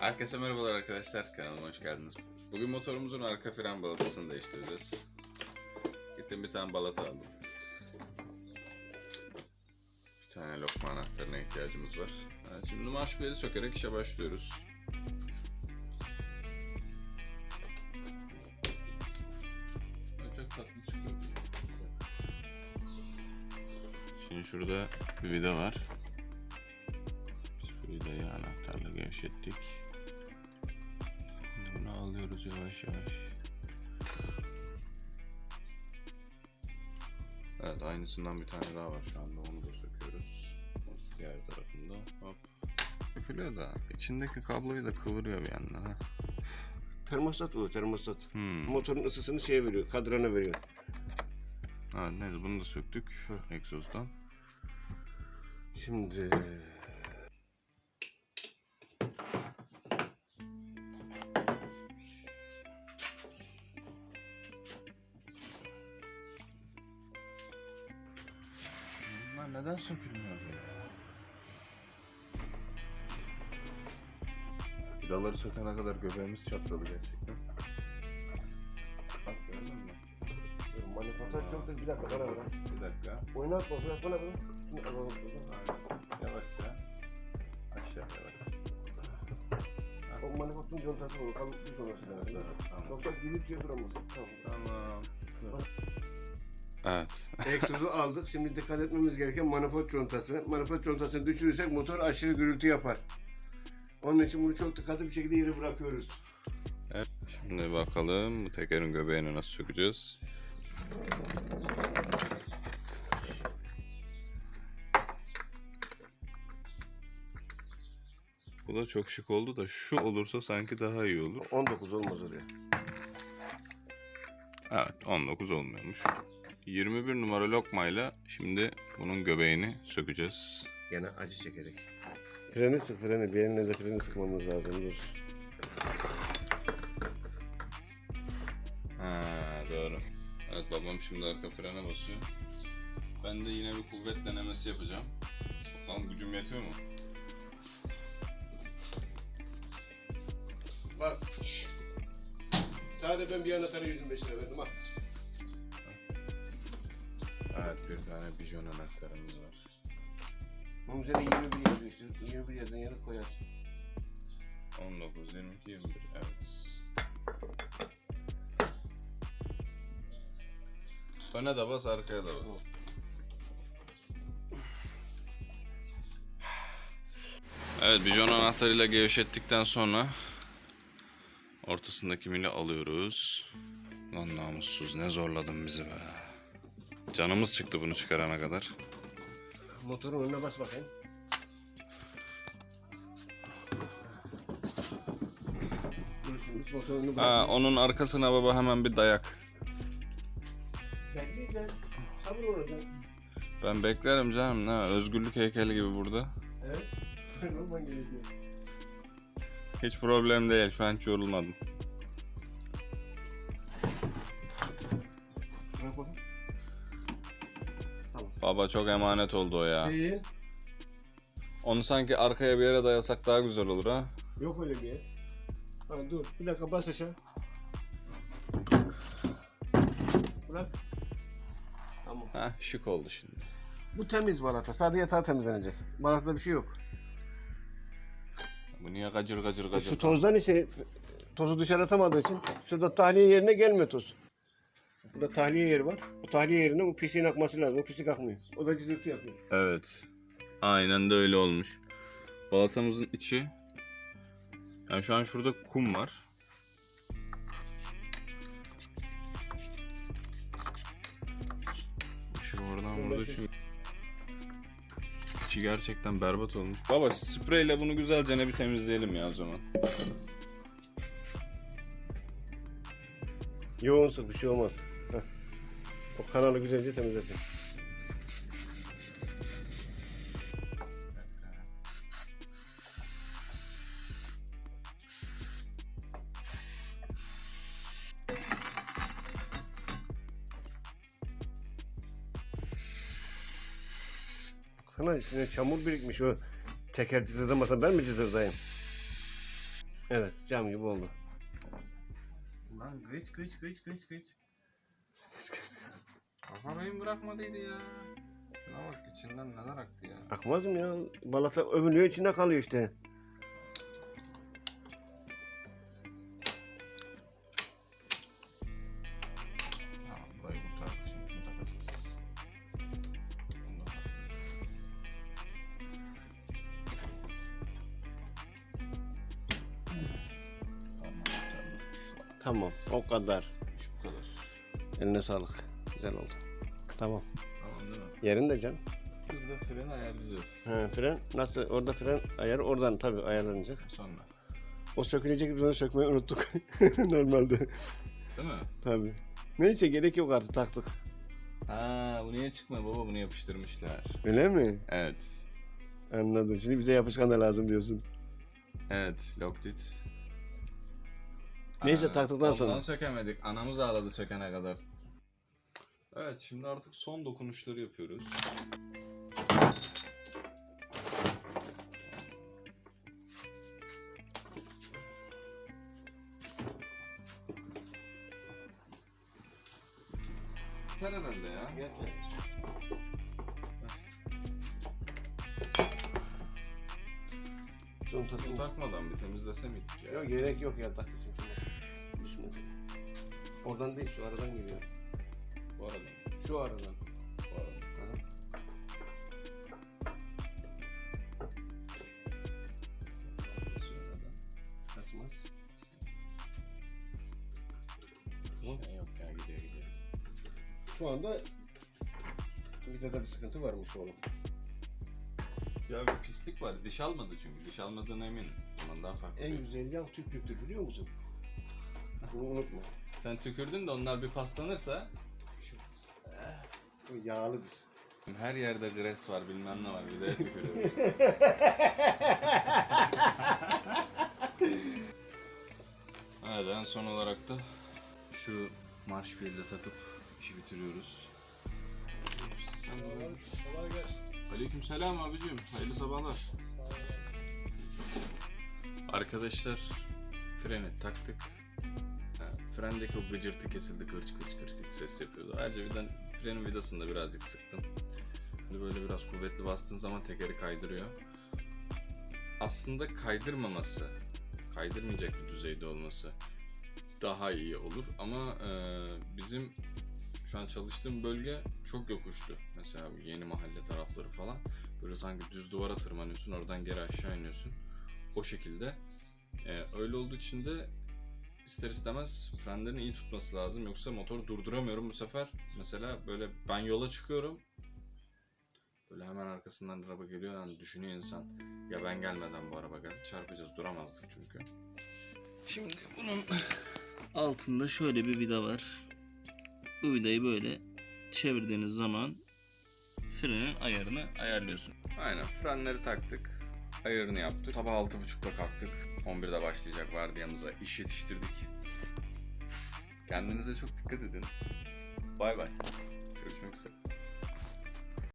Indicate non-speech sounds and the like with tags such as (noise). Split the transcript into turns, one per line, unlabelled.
Herkese merhabalar arkadaşlar, kanalıma hoş geldiniz. Bugün motorumuzun arka fren balatasını değiştireceğiz. Gittim bir tane balata aldım. Bir tane lokma anahtarına ihtiyacımız var. Evet, şimdi marş beli sökerek işe başlıyoruz. Çok tatlı çıkıyor. Şimdi şurada bir vida var. Vidayı anahtarla gevşettik. Alıyoruz yavaş yavaş. Evet aynısından bir tane daha var şu anda onu da söküyoruz. Diğer tarafında hop. Sökülüyor da içindeki kabloyu da kıvırıyor bir yandan ha.
Termostat bu termostat.
Hmm.
Motorun ısısını şeye veriyor, kadrana veriyor.
Evet neyse bunu da söktük egzozdan.
Şimdi
Bunlar neden sökülmüyor ya? Vidaları sökene kadar göbeğimiz çatladı gerçekten. Bak gördün mü?
manifatur çok da bir dakika bana bırak.
Bir dakika.
Oynatma bırak bana bırak. Şimdi alalım.
Aynen. Yavaşça. Aşağı yavaş.
O manifaturun contası var. Kalıp bir sonrası lazım.
Evet, tamam.
Yoksa gülüp diye duramaz. Tamam.
Tamam. Evet.
Egzozu aldık. Şimdi dikkat etmemiz gereken manifold contası. Manifold contasını düşürürsek motor aşırı gürültü yapar. Onun için bunu çok dikkatli bir şekilde yere bırakıyoruz.
evet. Şimdi bakalım bu tekerin göbeğini nasıl sökeceğiz. Bu da çok şık oldu da şu olursa sanki daha iyi olur.
19 olmaz oraya.
Evet 19 olmuyormuş. 21 numara lokmayla şimdi bunun göbeğini sökeceğiz.
Gene acı çekerek. Freni sık freni. Bir elinle de freni sıkmamız lazım. Dur.
Ha doğru. Evet babam şimdi arka frene basıyor. Ben de yine bir kuvvet denemesi yapacağım. Bakalım gücüm yetiyor mu?
Bak. şşş. Sadece ben bir anahtarı 125 lira verdim ha.
Evet bir tane bijon anahtarımız var.
Bunun üzerine 21 yazıyor işte. 21 yazan yere koyarsın.
19, 22, 21 evet. Öne de bas arkaya da bas. Evet bijon anahtarıyla gevşettikten sonra ortasındaki mili alıyoruz. Lan namussuz ne zorladın bizi be. Canımız çıktı bunu çıkarana kadar.
Motorun önüne bas bakayım. Motorun önüne
Ha, onun arkasına baba hemen bir dayak.
Bekleyeceğiz. Sabır olacaksın.
Ben beklerim canım ne özgürlük heykeli gibi burada.
Evet. (laughs) Gerekiyor.
Hiç problem değil şu an hiç yorulmadım. Baba çok emanet oldu o ya.
Değil.
Onu sanki arkaya bir yere dayasak daha güzel olur ha.
Yok öyle bir yer. Ha, dur. Bir dakika bas aşağı. Bırak. Tamam.
Ha şık oldu şimdi.
Bu temiz balata. Sadece yatağı temizlenecek. Balatada bir şey yok.
Bu niye gacır gacır gacır?
Şu tozdan işte tozu dışarı atamadığı için şurada tahliye yerine gelmiyor toz. Burada tahliye yeri var. Bu tahliye yerine bu pisliğin akması lazım. O pislik akmıyor. O da cızırtı yapıyor.
Evet. Aynen de öyle olmuş. Balatamızın içi. Yani şu an şurada kum var. Şu oradan vurduğu için içi gerçekten berbat olmuş. Baba spreyle bunu güzelce ne bir temizleyelim ya o zaman.
Yoğun sık bir şey olmaz. Heh. O kanalı güzelce temizlesin. Sana içine çamur birikmiş o teker cızırdamasa ben mi cızırdayım? Evet cam gibi oldu.
Lan gıç gıç gıç gıç gıç. Kafa beyin bırakmadıydı ya. Şuna bak içinden neler aktı ya.
Akmaz mı ya? Balata övünüyor içinde kalıyor işte.
Tamam burayı kurtardık şimdi şunu takacağız. Bunu da taktık. Tamam kurtardık.
Tamam o kadar.
İş bu kadar.
Eline sağlık. Güzel oldu. Tamam.
Tamam değil mi?
Yerinde can.
Burada freni ayarlayacağız.
Ha, fren nasıl? Orada fren ayarı oradan tabii ayarlanacak.
Sonra.
O sökülecek biz onu sökmeyi unuttuk. (laughs) Normalde.
Değil mi?
Tabii. Neyse gerek yok artık taktık.
Ha bu niye çıkmıyor baba bunu yapıştırmışlar.
Öyle mi?
Evet.
Anladım. Şimdi bize yapışkan da lazım diyorsun.
Evet Locked
Neyse, taktıktan sonra.
Ondan sökemedik. Anamız ağladı sökene kadar. Evet şimdi artık son dokunuşları yapıyoruz. Yeter herhalde ya.
Yeter. Contasını
Takmadan bir temizlese miydik ya?
Yok gerek yok ya tak kısım şunu. Düşmedi. Oradan değil şu aradan geliyor.
Bu arada.
Şu aradan.
Bu arada.
Aha. Kasmaz.
Şey yok ya gidiyor gidiyor.
Şu anda vidada bir sıkıntı varmış oğlum.
Ya bir pislik var. Diş almadı çünkü. Diş almadığına eminim. Daha farklı.
En güzel yağ tüplüktür biliyor musun? Bunu unutma.
Sen tükürdün de onlar bir paslanırsa.
Yağlıdır.
her yerde gres var bilmem ne var bir de tükürüyor. (laughs) evet en son olarak da şu marş de takıp işi bitiriyoruz. Aleyküm selam abicim. Hayırlı sabahlar. Arkadaşlar freni taktık. Frendeki o gıcırtı kesildi. Kırç kırç kırç ses yapıyordu. Ayrıca birden frenin vidasını da birazcık sıktım. Hani böyle biraz kuvvetli bastığın zaman tekeri kaydırıyor. Aslında kaydırmaması, kaydırmayacak bir düzeyde olması daha iyi olur. Ama e, bizim şu an çalıştığım bölge çok yokuşlu. Mesela bu yeni mahalle tarafları falan. Böyle sanki düz duvara tırmanıyorsun oradan geri aşağı iniyorsun. O şekilde. Ee, öyle olduğu için de ister istemez frenlerin iyi tutması lazım. Yoksa motoru durduramıyorum bu sefer. Mesela böyle ben yola çıkıyorum. Böyle hemen arkasından araba geliyor. Yani düşünüyor insan. Ya ben gelmeden bu araba gelse çarpacağız. Duramazdık çünkü. Şimdi bunun altında şöyle bir vida var. Bu vidayı böyle çevirdiğiniz zaman frenin ayarını ayarlıyorsun. Aynen frenleri taktık. Ayarını yaptık. Sabah 6.30'da kalktık. 11'de başlayacak vardiyamıza. iş yetiştirdik. Kendinize çok dikkat edin. Bay bay. Görüşmek üzere.